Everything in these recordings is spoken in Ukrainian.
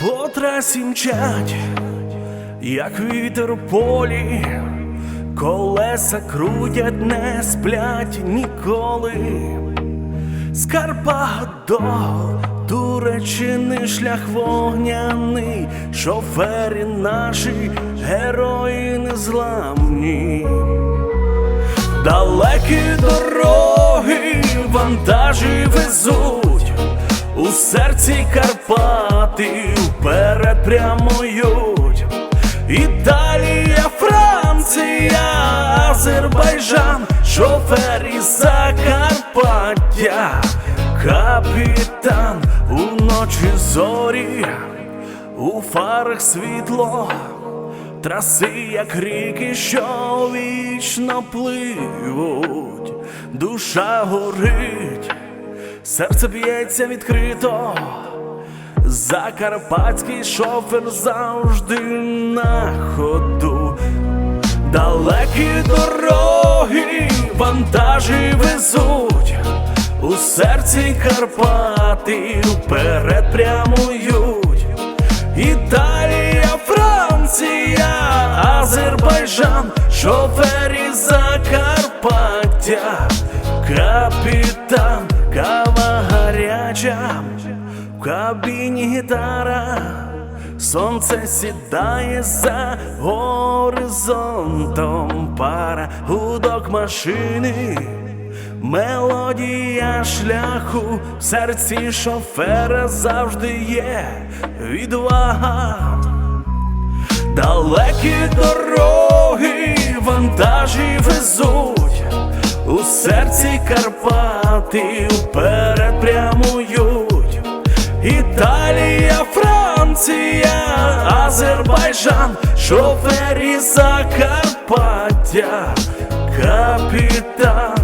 по трасі мчать, як вітер у полі, колеса крутять, не сплять ніколи. З до Туреччини шлях вогняний, шофері наші, герої незламні. Далекі дороги вантажі везуть, у серці Карпати вперед прямують. Італія, Франція, Азербайджан, шофері Закарпаття, капітан уночі зорі, у фарах світло. Траси, як ріки, що вічно пливуть, душа горить, серце б'ється відкрито, закарпатський шофер завжди на ходу, далекі дороги, вантажі везуть, у серці Карпати вперед прямують. Італія, Франція, Азербайджан, шофері Закарпаття, капітан, кава гаряча, в кабіні гітара, сонце сідає за горизонтом, пара гудок машини. Мелодія шляху в серці шофера завжди є відвага. Далекі дороги вантажі везуть, у серці Карпати вперед прямують. Італія, Франція, Азербайджан, шофері Закарпаття, капітан.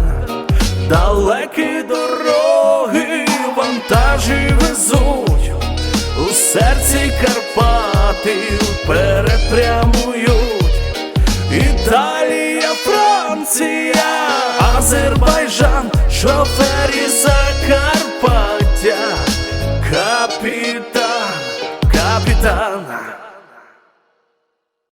Далекі дороги вантажі везуть, у серці Карпати вперед прямують. Італія, Франція, Азербайджан, шофері Закарпаття, капітан, капітан.